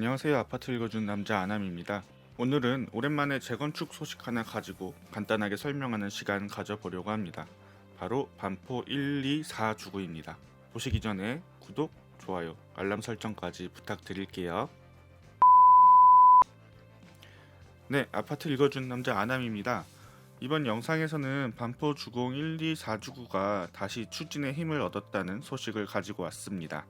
안녕하세요. 아파트 읽어준 남자 아남입니다. 오늘은 오랜만에 재건축 소식 하나 가지고 간단하게 설명하는 시간 가져보려고 합니다. 바로 반포 1, 2, 4 주구입니다. 보시기 전에 구독, 좋아요, 알람 설정까지 부탁드릴게요. 네, 아파트 읽어준 남자 아남입니다. 이번 영상에서는 반포 주공 1, 2, 4주구가 다시 추진의 힘을 얻었다는 소식을 가지고 왔습니다.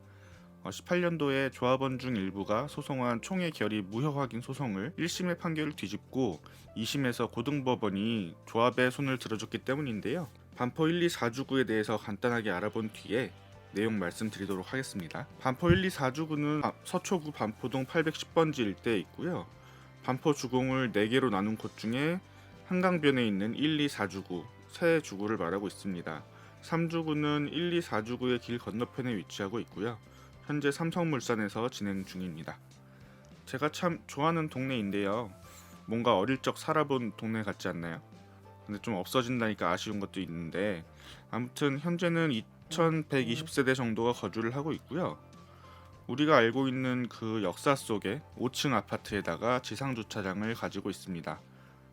18년도에 조합원 중 일부가 소송한 총회 결의 무효 확인 소송을 1심의 판결을 뒤집고 2심에서 고등법원이 조합의 손을 들어줬기 때문인데요. 반포 1, 2, 4주구에 대해서 간단하게 알아본 뒤에 내용 말씀드리도록 하겠습니다. 반포 1, 2, 4주구는 아, 서초구 반포동 810번지 일대에 있고요. 반포 주공을 4개로 나눈 곳 중에 한강변에 있는 1, 2, 4주구, 세 주구를 말하고 있습니다. 3주구는 1, 2, 4주구의 길 건너편에 위치하고 있고요. 현재 삼성물산에서 진행 중입니다. 제가 참 좋아하는 동네인데요. 뭔가 어릴 적 살아본 동네 같지 않나요? 근데 좀 없어진다니까 아쉬운 것도 있는데 아무튼 현재는 2120세대 정도가 거주를 하고 있고요. 우리가 알고 있는 그 역사 속에 5층 아파트에다가 지상 주차장을 가지고 있습니다.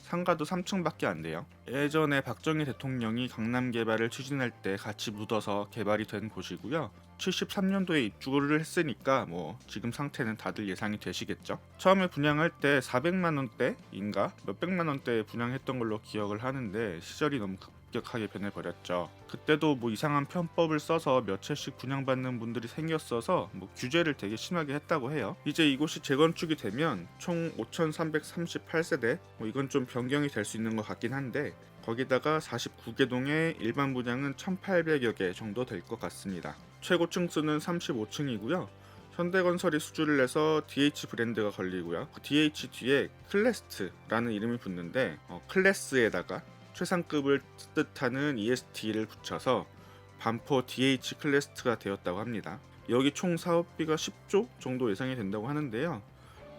상가도 3층밖에 안 돼요. 예전에 박정희 대통령이 강남 개발을 추진할 때 같이 묻어서 개발이 된 곳이고요. 73년도에 입주를 했으니까 뭐 지금 상태는 다들 예상이 되시겠죠. 처음에 분양할 때 400만 원대인가 몇백만 원대에 분양했던 걸로 기억을 하는데 시절이 너무 급 격하게 변해버렸죠. 그때도 뭐 이상한 편법을 써서 몇 채씩 분양받는 분들이 생겼어서 뭐 규제를 되게 심하게 했다고 해요. 이제 이곳이 재건축이 되면 총 5,338세대 뭐 이건 좀 변경이 될 수 있는 것 같긴 한데 거기다가 49개 동의 일반 분양은 1,800여 개 정도 될 것 같습니다. 최고층 수는 35층이고요. 현대건설이 수주를 해서 DH 브랜드가 걸리고요. 그 DH 뒤에 클래스트라는 이름이 붙는데 어, 클래스에다가 최상급을 뜻하는 EST를 붙여서 반포 DH 클래스트가 되었다고 합니다. 여기 총 사업비가 10조 정도 예상이 된다고 하는데요.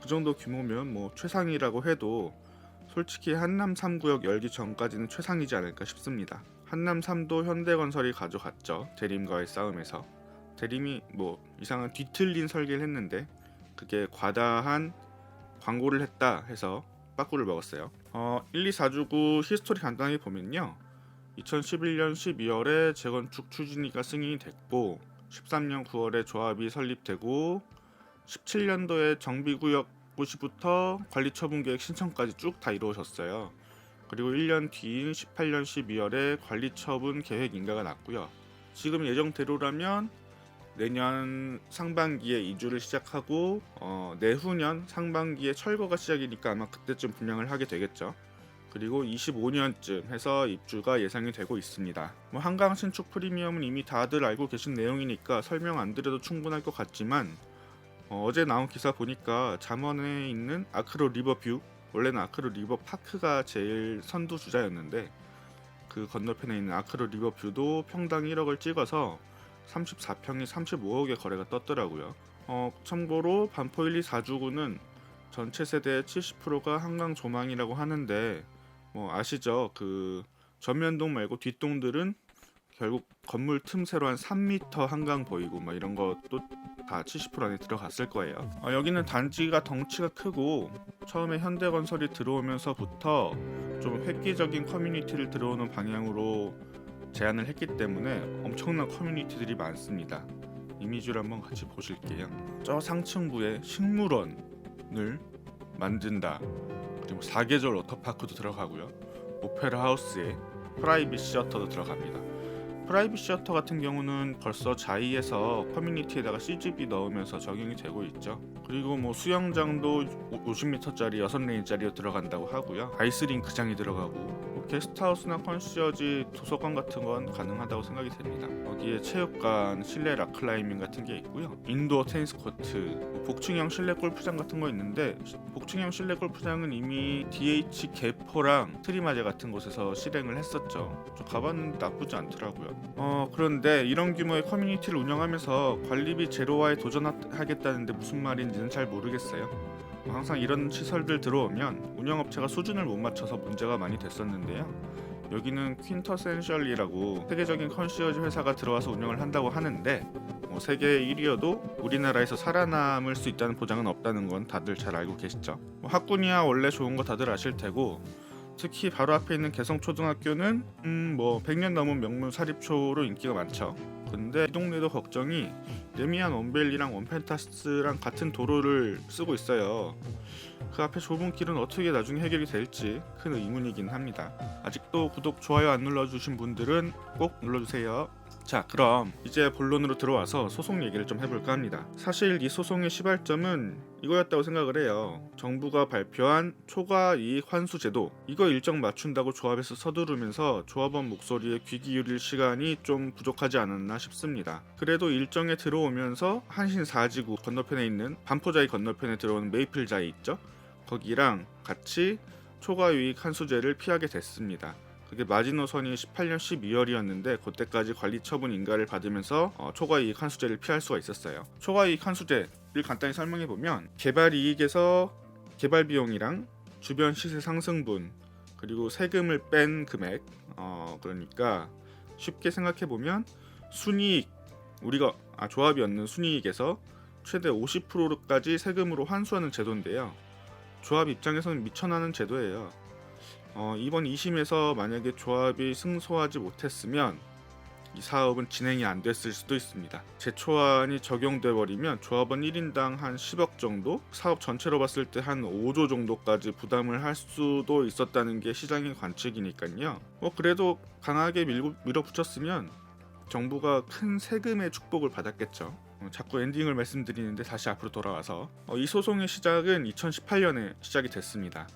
그 정도 규모면 뭐 최상이라고 해도 솔직히 한남 3구역 열기 전까지는 최상이지 않을까 싶습니다. 한남 3도 현대건설이 가져갔죠. 대림과의 싸움에서. 대림이 뭐 이상한 뒤틀린 설계를 했는데 그게 과다한 광고를 했다 해서 빠꾸를 먹었어요. 어, 1, 2, 4주구 히스토리 간단하게 보면요. 2011년 12월에 재건축 추진위가 승인이 됐고 13년 9월에 조합이 설립되고 17년도에 정비구역 고시부터 관리처분계획 신청까지 쭉 다 이루어졌어요. 그리고 1년 뒤인 18년 12월에 관리처분 계획 인가가 났고요. 지금 예정대로라면 내년 상반기에 이주를 시작하고 어, 내후년 상반기에 철거가 시작이니까 아마 그때쯤 분양을 하게 되겠죠. 그리고 25년쯤 해서 입주가 예상이 되고 있습니다. 뭐 한강 신축 프리미엄은 이미 다들 알고 계신 내용이니까 설명 안 드려도 충분할 것 같지만 어, 제 나온 기사 보니까 잠원에 있는 아크로 리버뷰 원래는 아크로 리버 파크가 제일 선두 주자였는데 그 건너편에 있는 아크로 리버뷰도 평당 1억을 찍어서 34평이 35억에 거래가 떴더라고요. 어, 참고로 반포 1, 2, 4주구는 전체 세대의 70%가 한강 조망이라고 하는데 뭐 아시죠? 그 전면동 말고 뒷동들은 결국 건물 틈새로 한 3m 한강 보이고 막 이런 것도 다 70% 안에 들어갔을 거예요. 어, 여기는 단지가 덩치가 크고 처음에 현대건설이 들어오면서부터 좀 획기적인 커뮤니티를 들어오는 방향으로 제안을 했기 때문에 엄청난 커뮤니티들이 많습니다. 이미지를 한번 같이 보실게요. 저 상층부에 식물원을 만든다. 그리고 사계절 워터파크도 들어가고요. 오페라 하우스에 프라이빗 시어터도 들어갑니다. 프라이빗 시어터 같은 경우는 벌써 자이에서 커뮤니티에다가 CGV 넣으면서 적용이 되고 있죠. 그리고 뭐 수영장도 50m짜리 6레인짜리로 들어간다고 하고요. 아이스링크장이 들어가고 뭐 게스트하우스나 컨시어지 도서관 같은 건 가능하다고 생각이 됩니다. 거기에 체육관, 실내 락클라이밍 같은 게 있고요. 인도어 테니스 코트, 뭐 복층형 실내 골프장 같은 거 있는데 복층형 실내 골프장은 이미 DH 개포랑 트리마제 같은 곳에서 실행을 했었죠. 저 가봤는데 나쁘지 않더라고요. 어 그런데 이런 규모의 커뮤니티를 운영하면서 관리비 제로화에 도전하겠다는데 무슨 말인지는 잘 모르겠어요. 항상 이런 시설들 들어오면 운영업체가 수준을 못 맞춰서 문제가 많이 됐었는데요. 여기는 퀸터센셜이라고 세계적인 컨시어지 회사가 들어와서 운영을 한다고 하는데 뭐 어, 세계 1위여도 우리나라에서 살아남을 수 있다는 보장은 없다는 건 다들 잘 알고 계시죠. 뭐 학군이야 원래 좋은 거 다들 아실 테고 특히 바로 앞에 있는 개성초등학교는 음 뭐 100년 넘은 명문 사립초로 인기가 많죠. 근데 이 동네도 걱정이 레미안 원벨리랑 원펜타스랑 같은 도로를 쓰고 있어요. 그 앞에 좁은 길은 어떻게 나중에 해결이 될지 큰 의문이긴 합니다. 아직도 구독, 좋아요 안 눌러주신 분들은 꼭 눌러주세요. 자, 그럼 이제 본론으로 들어와서 소송 얘기를 좀 해볼까 합니다. 사실 이 소송의 시발점은 이거였다고 생각을 해요. 정부가 발표한 초과 이익 환수 제도 이거 일정 맞춘다고 조합에서 서두르면서 조합원 목소리에 귀 기울일 시간이 좀 부족하지 않았나 싶습니다. 그래도 일정에 들어오면서 한신 4지구 건너편에 있는 반포자이 건너편에 들어오는 메이플자이 있죠? 거기랑 같이 초과 유익 환수제를 피하게 됐습니다. 그게 마지노선이 18년 12월이었는데 그때까지 관리 처분 인가를 받으면서 어, 초과 이익 환수제를 피할 수가 있었어요. 초과 이익 환수제를 간단히 설명해 보면 개발 이익에서 개발 비용이랑 주변 시세 상승분 그리고 세금을 뺀 금액 어 그러니까 쉽게 생각해 보면 순이익 우리가 아 조합이 얻는 순이익에서 최대 50%까지 세금으로 환수하는 제도인데요. 조합 입장에서는 미천하는 제도예요. 어, 이번 2심에서 만약에 조합이 승소하지 못했으면 이 사업은 진행이 안 됐을 수도 있습니다. 제초안이 적용돼 버리면 조합원 1인당 한 10억 정도, 사업 전체로 봤을 때 한 5조 정도까지 부담을 할 수도 있었다는 게 시장의 관측이니까요. 뭐 그래도 강하게 밀고, 밀어붙였으면 정부가 큰 세금의 축복을 받았겠죠. 어, 자꾸 엔딩을 말씀드리는데 다시 앞으로 돌아와서 어, 이 소송의 시작은 2018년에 시작이 됐습니다.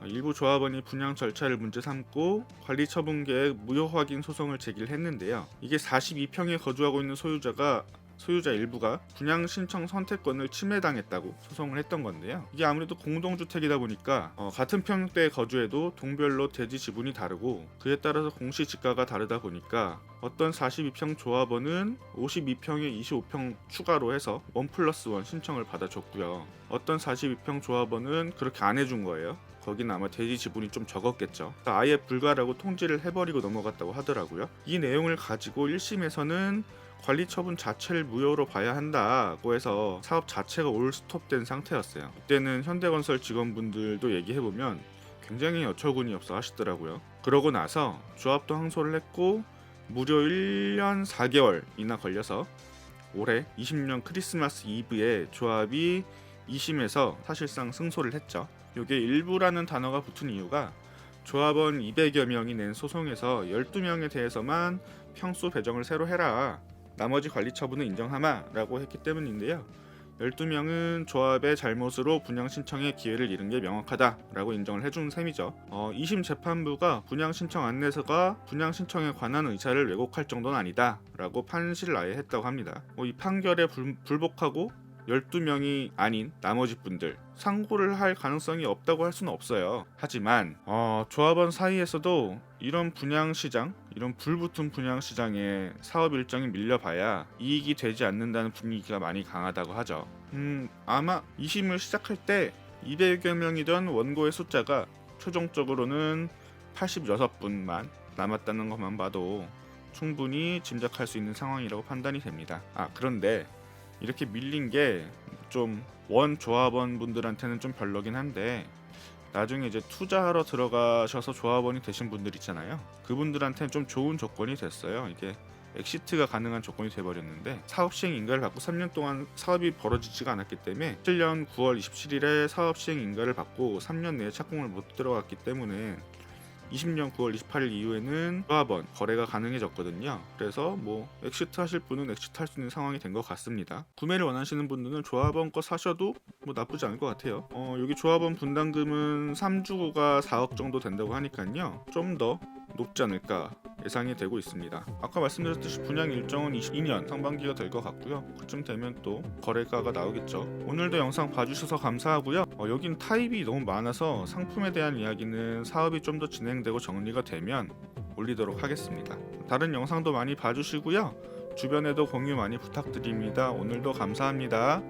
어, 일부 조합원이 분양 절차를 문제 삼고 관리 처분 계획 무효 확인 소송을 제기를 했는데요. 이게 42평에 거주하고 있는 소유자가 소유자 일부가 분양 신청 선택권을 침해당했다고 소송을 했던 건데요. 이게 아무래도 공동주택이다 보니까 어, 같은 평대에 거주해도 동별로 대지 지분이 다르고 그에 따라서 공시지가가 다르다 보니까 어떤 42평 조합원은 52평에 25평 추가로 해서 원 플러스 원 신청을 받아줬고요. 어떤 42평 조합원은 그렇게 안 해준 거예요. 거기는 아마 대지 지분이 좀 적었겠죠. 그러니까 아예 불가라고 통지를 해버리고 넘어갔다고 하더라고요. 이 내용을 가지고 1심에서는 관리 처분 자체를 무효로 봐야 한다고 해서 사업 자체가 올 스톱된 상태였어요. 그때는 현대건설 직원분들도 얘기해보면 굉장히 어처구니 없어 하시더라고요. 그러고 나서 조합도 항소를 했고 무려 1년 4개월이나 걸려서 올해 20년 크리스마스 이브에 조합이 2심에서 사실상 승소를 했죠. 이게 일부라는 단어가 붙은 이유가 조합원 200여 명이 낸 소송에서 12명에 대해서만 평수 배정을 새로 해라. 나머지 관리 처분은 인정하마라고 했기 때문인데요. 12명은 조합의 잘못으로 분양 신청의 기회를 잃은 게 명확하다라고 인정을 해준 셈이죠. 어, 2심 재판부가 분양 신청 안내서가 분양 신청에 관한 의사를 왜곡할 정도는 아니다라고 판시를 아예 했다고 합니다. 뭐 이 판결에 불, 불복하고 12명이 아닌 나머지 분들 상고를 할 가능성이 없다고 할 수는 없어요. 하지만 어, 조합원 사이에서도 이런 분양 시장, 이런 불붙은 분양 시장에 사업 일정이 밀려봐야 이익이 되지 않는다는 분위기가 많이 강하다고 하죠. 음, 아마 2심을 시작할 때 200여 명이던 원고의 숫자가 최종적으로는 86분만 남았다는 것만 봐도 충분히 짐작할 수 있는 상황이라고 판단이 됩니다. 아, 그런데 이렇게 밀린 게 좀 원 조합원 분들한테는 좀 별로긴 한데 나중에 이제 투자하러 들어가셔서 조합원이 되신 분들 있잖아요. 그분들한테는 좀 좋은 조건이 됐어요. 이게 엑시트가 가능한 조건이 돼버렸는데 사업 시행 인가를 받고 3년 동안 사업이 벌어지지가 않았기 때문에 7년 9월 27일에 사업 시행 인가를 받고 3년 내에 착공을 못 들어갔기 때문에 20년 9월 28일 이후에는 조합원 거래가 가능해졌거든요. 그래서 뭐 엑시트 하실 분은 엑시트 할 수 있는 상황이 된 것 같습니다. 구매를 원하시는 분들은 조합원 거 사셔도 뭐 나쁘지 않을 것 같아요. 어, 여기 조합원 분담금은 3주구가 4억 정도 된다고 하니까요. 좀 더 높지 않을까 예상이 되고 있습니다. 아까 말씀드렸듯이 분양 일정은 22년 상반기가 될 것 같고요. 그쯤 되면 또 거래가가 나오겠죠. 오늘도 영상 봐주셔서 감사하고요. 어, 여긴 타입이 너무 많아서 상품에 대한 이야기는 사업이 좀 더 진행되고 정리가 되면 올리도록 하겠습니다. 다른 영상도 많이 봐주시고요. 주변에도 공유 많이 부탁드립니다. 오늘도 감사합니다.